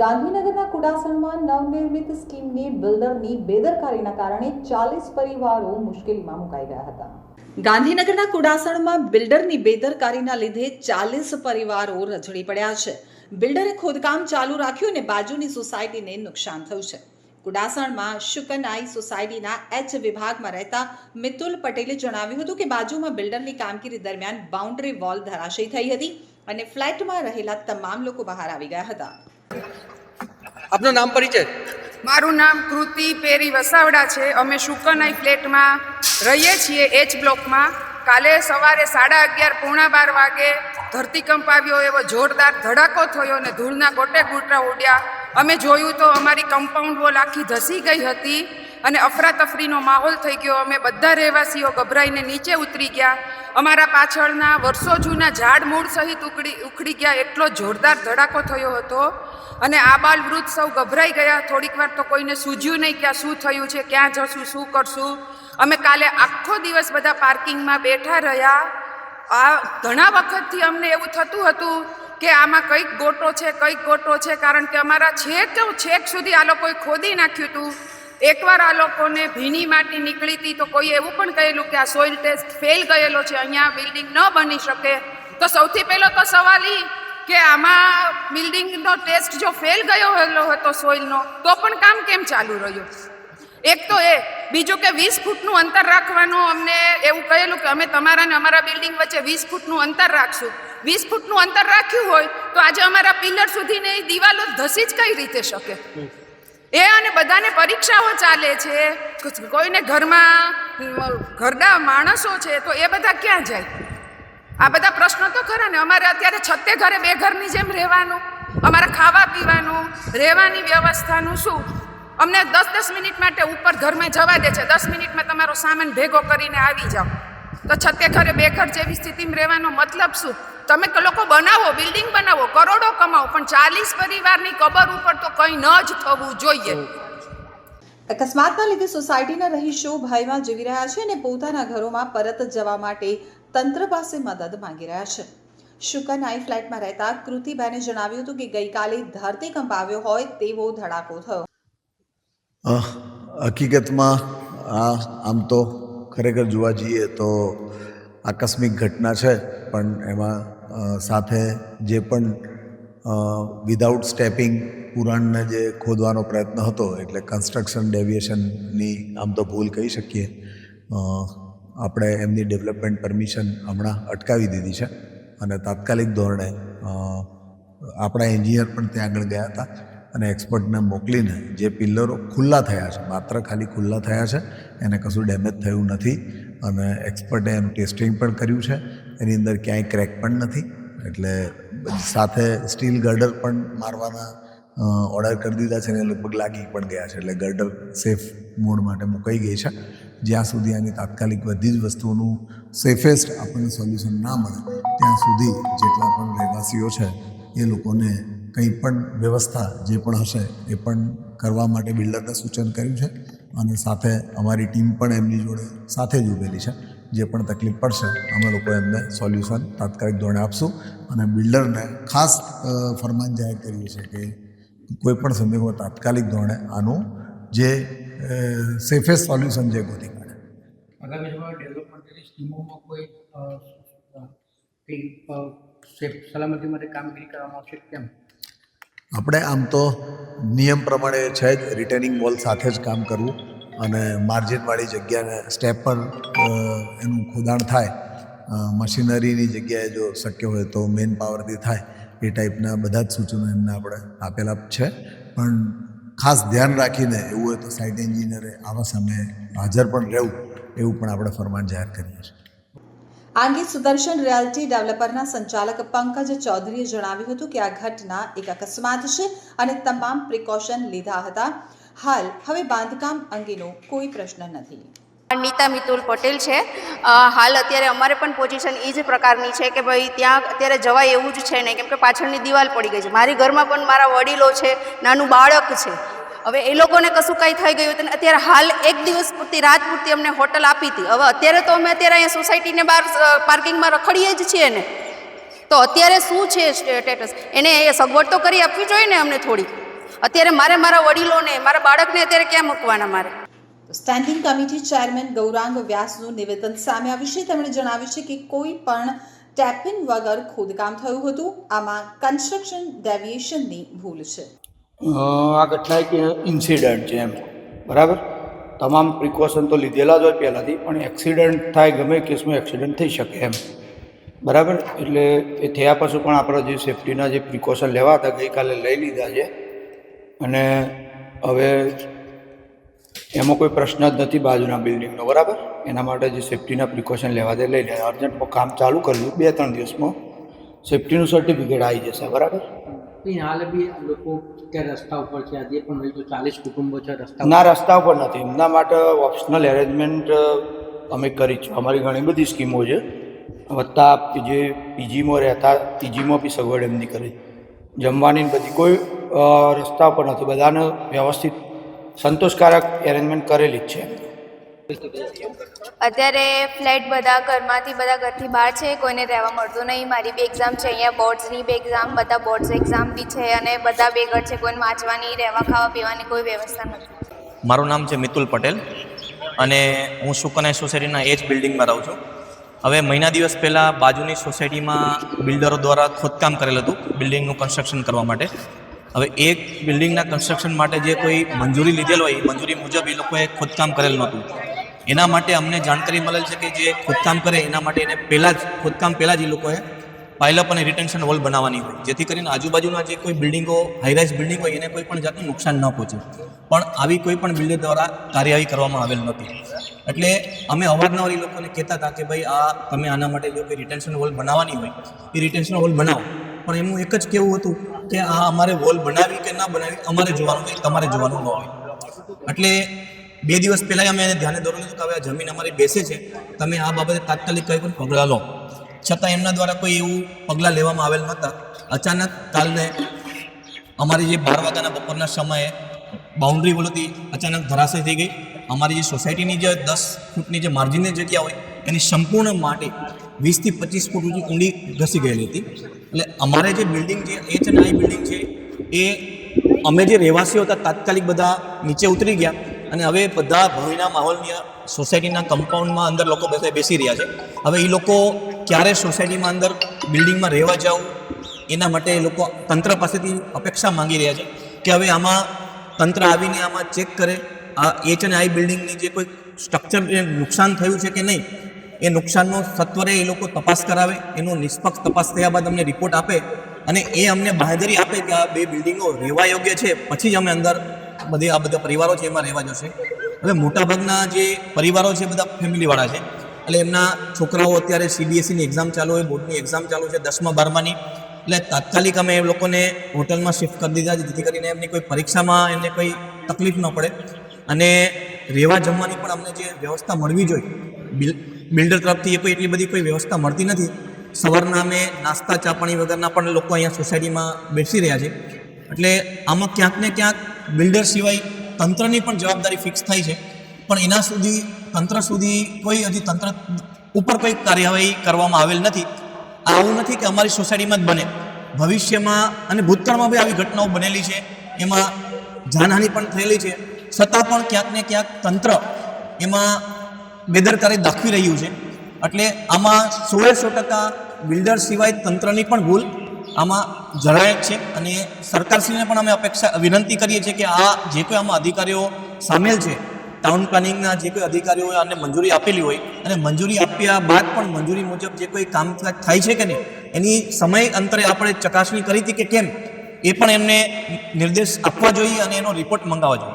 ગાંધીનગરના કુડાસણમાં નવનિર્મિત સ્કીમની બિલ્ડરની બેદરકારીના કારણે ચાલીસ પરિવારો મુશ્કેલીમાં મુકાઈ ગયા હતા. ગાંધીનગરના કુડાસણમાં બિલ્ડરની બેદરકારીના લીધે ચાલીસ પરિવારો રજડી પડ્યા છે. બિલ્ડરે ખોદકામ ચાલુ રાખ્યું અને બાજુની સોસાયટીને નુકસાન થયું છે. કુડાસણમાં શુકનાઈ સોસાયટીના એચ વિભાગમાં રહેતા મિતુલ પટેલે જણાવ્યું હતું કે બાજુમાં બિલ્ડરની કામગીરી દરમિયાન બાઉન્ડ્રી વોલ ધરાશયી થઈ હતી અને ફ્લેટમાં રહેલા તમામ લોકો બહાર આવી ગયા હતા. આપનું નામ પરિચય? મારું નામ કૃતિ પેરી વસાવડા છે. અમે શુકનઈ ફ્લેટમાં રહીએ છીએ એચ બ્લોકમાં. કાલે સવારે સાડા અગિયાર પોણા બાર વાગે ધરતીકંપ આવ્યો, એવો જોરદાર ધડાકો થયો અને ધૂળના ગોટે ગોટા ઉડ્યા. અમે જોયું તો અમારી કમ્પાઉન્ડ વોલ આખી ધસી ગઈ હતી અને અફરાતફરીનો માહોલ થઈ ગયો. અમે બધા રહેવાસીઓ ગભરાઈને નીચે ઉતરી ગયા. અમારા પાછળના વર્ષો જૂના ઝાડ મૂળ સહિત ઉકળી ઉખડી ગયા એટલો જોરદાર ધડાકો થયો હતો અને આ બાલ વૃદ્ધ સૌ ગભરાઈ ગયા. થોડીક વાર તો કોઈને સૂઝ્યું નહીં કે આ શું થયું છે, ક્યાં જશું, શું કરશું. અમે કાલે આખો દિવસ બધા પાર્કિંગમાં બેઠા રહ્યા. આ ઘણા વખતથી અમને એવું થતું હતું કે આમાં કંઈક ગોટો છે, કંઈક ગોટો છે, કારણ કે અમારા છેક છેક સુધી આ લોકોએ ખોદી નાખ્યું હતું. એકવાર આ લોકોને ભીની માટી નીકળી હતી તો કોઈ એવું પણ કહેલું કે આ સોઇલ ટેસ્ટ ફેલ ગયેલો છે, અહીંયા બિલ્ડિંગ ન બની શકે. તો સૌથી પહેલો તો સવાલ ઈ કે આમાં બિલ્ડિંગનો ટેસ્ટ જો ફેલ ગયો હતો સોઇલનો તો પણ કામ કેમ ચાલુ રહ્યું? એક તો એ, બીજું કે વીસ ફૂટનું અંતર રાખવાનું અમને એવું કહેલું કે અમે તમારા ને અમારા બિલ્ડિંગ વચ્ચે વીસ ફૂટનું અંતર રાખશું. વીસ ફૂટનું અંતર રાખ્યું હોય તો આજે અમારા પિલર સુધીની એ દિવાલો ધસી જ કઈ રીતે શકે? એ અને બધાને પરીક્ષાઓ ચાલે છે. કોઈને ઘરમાં, ઘરડા માણસો છે, તો એ બધા ક્યાં જાય? આ બધા પ્રશ્નો તો ખરા ને. અમારે અત્યારે છતે ઘરે બે ઘરની જેમ રહેવાનું. અમારે ખાવા પીવાનું, રહેવાની વ્યવસ્થાનું શું? અમને દસ દસ મિનિટ માટે ઉપર ઘરમાં જવા દે છે. દસ મિનિટમાં તમારો સામાન ભેગો કરીને આવી જાઓ. તો છતે ઘરે બે ઘર જેવી સ્થિતિમાં રહેવાનો મતલબ શું? તમે ક- લોકો બનાવો બિલ્ડિંગ બનાવો કરોડો કમાવો પણ ચાલીસ પરિવારની કબર ઉપર તો કંઈ ન જ થવું જોઈએ. અકસ્માતના લીધે સોસાયટીના રહીશો ભયમાં જીવી રહ્યા છે અને પોતાના ઘરોમાં પરત જવા માટે તંત્ર પાસે મદદ માંગી રહ્યા છે. શુકનાઈ ફ્લેટમાં રહેતા કૃતિબેને જણાવ્યું હતું કે ગઈકાલે ધરતીકંપ આવ્યો હોય તેવો ધડાકો થયો. અ, હકીકતમાં આ આમ તો ખરેખર જોવા જઈએ તો આકસ્મિક ઘટના છે. પણ એમાં સાથે જે પણ વિધાઉટ સ્ટેપિંગ પુરાણને જે ખોદવાનો પ્રયત્ન હતો, એટલે કન્સ્ટ્રક્શન ડેવિએશનની આમ તો ભૂલ કહી શકીએ આપણે એમની ડેવલપમેન્ટ પરમિશન હમણાં અટકાવી દીધી છે. અને તાત્કાલિક ધોરણે આપણા એન્જિનિયર પણ ત્યાં આગળ ગયા હતા અને એક્સપર્ટને મોકલીને જે પિલ્લરો ખુલ્લા થયા છે, માત્ર ખાલી ખુલ્લા થયા છે, એને કશું ડેમેજ થયું નથી. અને એક્સપર્ટે એનું ટેસ્ટિંગ પણ કર્યું છે. એની અંદર ક્યાંય ક્રેક પણ નથી. એટલે સાથે સ્ટીલ ગર્ડર પણ મારવાના ઓર્ડર કરી દીધા છે અને લગભગ લાગી પણ ગયા છે. એટલે ગર્ડર સેફ મોડ માટે મુકાઈ ગઈ છે. જ્યાં સુધી આની તાત્કાલિક બધી જ વસ્તુઓનું સેફેસ્ટ આપણને સોલ્યુશન ના મળે, ત્યાં સુધી જેટલા પણ રહેવાસીઓ છે, એ લોકોને કંઈ પણ વ્યવસ્થા જે પણ હશે, એ પણ કરવા માટે બિલ્ડરને સૂચન કર્યું છે. અને સાથે અમારી ટીમ પણ એમની જોડે સાથે જ ઉભેલી છે. જે પણ તકલીફ પડશે, અમે લોકો એમને સોલ્યુશન તાત્કાલિક ધોરણે આપશું અને બિલ્ડરને ખાસ ફરમાન જાહેર કરીએ છીએ કે કોઈ પણ સંદર્ભમાં તાત્કાલિક ધોરણે આનું જે સેફેસ્ટ સોલ્યુશન છે ગોતી કાઢે. સ્કીમોમાં કોઈ સલામતી માટે કામગીરી કરવામાં આવશે કેમ? આપણે આમ તો નિયમ પ્રમાણે છે જ રિટેનિંગ વોલ સાથે જ કામ કરવું અને માર્જિનવાળી જગ્યાને સ્ટેપ પર એનું ખોદાણ થાય મશીનરીની જગ્યાએ જો શક્ય હોય તો મેન પાવરથી થાય, એ ટાઈપના બધા જ સૂચનો એમને આપણે આપેલા છે. પણ ખાસ ધ્યાન રાખીને એવું હોય તો સાઇટ એન્જિનિયરે આવા સમયે હાજર પણ રહેવું, એવું પણ આપણે ફરમાન જાહેર કરીએ છીએ. આ અંગે સુદર્શન રિયાલિટી ડેવલપરના સંચાલક પંકજ ચૌધરીએ જણાવ્યું હતું કે આ ઘટના એક અકસ્માત છે અને તમામ પ્રિકોશન લીધા હતા. હાલ હવે બાંધકામ અંગેનો કોઈ પ્રશ્ન નથી. નીતા મિતુલ પટેલ છે. હાલ અત્યારે અમારે પણ પોઝિશન એ જ પ્રકારની છે કે ભાઈ ત્યાં અત્યારે જવાય એવું જ છે નહીં. કેમ કે પાછળની દિવાલ પડી ગઈ છે. મારી ઘરમાં પણ મારા વડીલો છે, નાનું બાળક છે. હવે એ લોકોને કશું કાંઈ થઈ ગયું હતું અત્યારે હાલ એક દિવસ પૂરતી, રાત પૂરતી અમને હોટલ આપી હતી. હવે અત્યારે તો અમે અત્યારે અહીંયા સોસાયટીને બહાર પાર્કિંગમાં રખડીએ જ છીએ ને. તો અત્યારે શું છે સ્ટેટસ? એને એ સગવડ તો કરી આપવી જોઈએ ને અમને થોડી. અત્યારે મારે મારા વડીલોને, મારા બાળકને અત્યારે ક્યાં મૂકવાના મારે? સ્ટેન્ડિંગ કમિટી ચેરમેન ગૌરાંગ વ્યાસનું નિવેદન સામે આવ્યું છે. તેમણે જણાવ્યું છે કે કોઈ પણ ટેપિંગ વગર ખોદકામ થયું હતું. આમાં કન્સ્ટ્રક્શન ડેવિએશનની ભૂલ છે. આ ઘટના એક ઇન્સિડન્ટ છે એમ. બરાબર? તમામ પ્રિકોશન તો લીધેલા જ હોય પહેલાંથી, પણ એક્સિડન્ટ થાય, ગમે કેસમાં એક્સિડન્ટ થઈ શકે એમ. બરાબર? એટલે એ થયા પછી પણ આપણા જે સેફટીના જે પ્રિકોશન લેવા હતા, ગઈકાલે લઈ લીધા છે. અને હવે એમાં કોઈ પ્રશ્ન જ નથી બાજુના બિલ્ડિંગનો બરાબર? એના માટે જે સેફટીના પ્રિકોશન લેવા તે લઈ લે. અર્જન્ટમાં કામ ચાલુ કર્યું બે ત્રણ દિવસમાં સેફટીનું સર્ટિફિકેટ આવી જશે, બરાબર? અહીં હાલ બી લોકો ત્યાં રસ્તા ઉપર છે આજે પણ હજી તો ચાલીસ કુટુંબો છે રસ્તા ના રસ્તા ઉપર નથી. એમના માટે ઓપ્શનલ એરેન્જમેન્ટ અમે કરી છે. અમારી ઘણી બધી સ્કીમો છે. વત્તા જે પીજીમાં રહેતા પીજીમાં બી સગવડ એમની કરી. જમવાની બધી કોઈ રસ્તા ઉપર નથી. બધાને વ્યવસ્થિત સંતોષકારક એરેન્જમેન્ટ કરેલી જ છે અત્યારે ફ્લેટ બધા ઘરમાંથી બધા ઘરથી બહાર છે, કોઈને રહેવા મળતું નહીં. મારી બી એક્ઝામ છે, અહીંયા બોર્ડ્સની બી એક્ઝામ બધા બોર્ડ્સ એક્ઝામ બી છે અને બધા બેગર છે, કોઈને વાંચવાની, રહેવા ખાવા પીવાની કોઈ વ્યવસ્થા નથી. મારું નામ છે મિતુલ પટેલ અને હું સુકન્યા સોસાયટીના એ જ બિલ્ડિંગમાં રહું છું. હવે મહિના દિવસ પહેલાં બાજુની સોસાયટીમાં બિલ્ડરો દ્વારા ખોદકામ કરેલ હતું બિલ્ડિંગનું કન્સ્ટ્રક્શન કરવા માટે. હવે એક બિલ્ડિંગના કન્સ્ટ્રક્શન માટે જે કોઈ મંજૂરી લીધેલ હોય એ મંજૂરી મુજબ એ લોકોએ ખોદકામ કરેલ નહોતું. એના માટે અમને જાણકારી મળેલ છે કે જે ખોદકામ કરે, એના માટે એને પહેલાં જ, ખોદકામ પહેલાં જ એ લોકોએ પાઇલઅપ અને રિટેન્શન વોલ બનાવવાની હોય. જેથી કરીને આજુબાજુના જે કોઈ બિલ્ડિંગો હાઈરાઇઝ બિલ્ડિંગ હોય, એને કોઈ પણ જાતનું નુકસાન ન પહોંચે. પણ આવી કોઈ પણ બિલ્ડર દ્વારા કાર્યવાહી કરવામાં આવેલ નથી. એટલે અમે અવારનવાર એ લોકોને કહેતા હતા કે ભાઈ, આ તમે આના માટે જો કોઈ રિટેન્શન વોલ બનાવવાની હોય, એ રિટેન્શન વોલ બનાવો. પણ એમનું એક જ કહેવું હતું કે, આ અમારે વોલ બનાવી કે ના બનાવી અમારે જોવાનું હોય, તમારે જોવાનું ન હોય. એટલે બે દિવસ પહેલાં અમે એને ધ્યાને દોરી હતું કે હવે આ જમીન અમારી બેસે છે. તમે આ બાબતે તાત્કાલિક કંઈ પણ પગલાં લો. છતાં એમના દ્વારા કોઈ એવું પગલાં લેવામાં આવેલ નહોતા. અચાનક કાલને અમારી જે બાર વાગ્યાના બપોરના સમયે બાઉન્ડ્રી વોલ હતી, અચાનક ધરાશય થઈ ગઈ. અમારી જે સોસાયટીની જે દસ ફૂટની જે માર્જિનની જગ્યા હોય, એની સંપૂર્ણ માટી વીસથી પચીસ ફૂટ સુધી ઊંડી ઘસી ગયેલી હતી. એટલે અમારે જે બિલ્ડિંગ છે એચ એન આઈ બિલ્ડિંગ છે, એ અમે જે રહેવાસીઓ હતા, તાત્કાલિક બધા નીચે ઉતરી ગયા. અને હવે બધા ભયના માહોલની સોસાયટીના કમ્પાઉન્ડમાં અંદર લોકો બધા બેસી રહ્યા છે. હવે એ લોકો ક્યારે સોસાયટીમાં અંદર બિલ્ડિંગમાં રહેવા જવું એના માટે એ લોકો તંત્ર પાસેથી અપેક્ષા માંગી રહ્યા છે કે હવે આમાં તંત્ર આવીને આમાં ચેક કરે. આ એચ અને આઈ બિલ્ડિંગની જે કોઈ સ્ટ્રક્ચર નુકસાન થયું છે કે નહીં, એ નુકસાનનો સત્વરે એ લોકો તપાસ કરાવે, એનો નિષ્પક્ષ તપાસ થયા બાદ અમને રિપોર્ટ આપે અને એ અમને બાંધરી આપે કે આ બે બિલ્ડિંગો રહેવા યોગ્ય છે. પછી જ અમે અંદર બધી આ બધા પરિવારો છે એમાં રહેવા જશે. હવે મોટાભાગના જે પરિવારો છે બધા ફેમિલીવાળા છે. એટલે એમના છોકરાઓ અત્યારે સીબીએસઈની એક્ઝામ ચાલુ હોય, બોર્ડની એક્ઝામ ચાલુ છે, દસમા, બારમાની. એટલે તાત્કાલિક અમે એ લોકોને હોટલમાં શિફ્ટ કરી દીધા છે, જેથી કરીને એમની કોઈ પરીક્ષામાં એમને કોઈ તકલીફ ન પડે. અને રહેવા જમવાની પણ અમને જે વ્યવસ્થા મળવી જોઈએ, બિલ, બિલ્ડર તરફથી એ કોઈ એટલી બધી કોઈ વ્યવસ્થા મળતી નથી. સવારના અમે નાસ્તા, ચા પાણી વગરના પણ લોકો અહીંયા સોસાયટીમાં બેસી રહ્યા છે. એટલે આમાં ક્યાંક ને ક્યાંક બિલ્ડર સિવાય તંત્રની પણ જવાબદારી ફિક્સ થાય છે. પણ એના સુધી, તંત્ર સુધી કોઈ હજી તંત્ર ઉપર કોઈ કાર્યવાહી કરવામાં આવેલ નથી. આવું નથી કે અમારી સોસાયટીમાં જ બને. ભવિષ્યમાં અને ભૂતકાળમાં બી આવી ઘટનાઓ બનેલી છે. એમાં જાનહાનિ પણ થયેલી છે. છતાં પણ ક્યાંક ને ક્યાંક તંત્ર એમાં બેદરકારી દાખવી રહ્યું છે. એટલે આમાં સોએ સો ટકા બિલ્ડર સિવાય તંત્રની પણ ભૂલ, આમાં જણાય છે અને સરકારશ્રીને પણ અમે અપેક્ષા વિનંતી કરીએ છીએ કે આ જે કોઈ આમાં અધિકારીઓ સામેલ છે ટાઉન પ્લાનિંગના જે કોઈ અધિકારીઓએ આને મંજૂરી આપેલી હોય અને મંજૂરી આપ્યા બાદ પણ મંજૂરી મુજબ જે કોઈ કામકાજ થાય છે કે નહીં, એની સમય અંતરે આપણે ચકાસણી કરી હતી કે કેમ, એ પણ એમને નિર્દેશ આપવા જોઈએ અને એનો રિપોર્ટ મંગાવવા જોઈએ.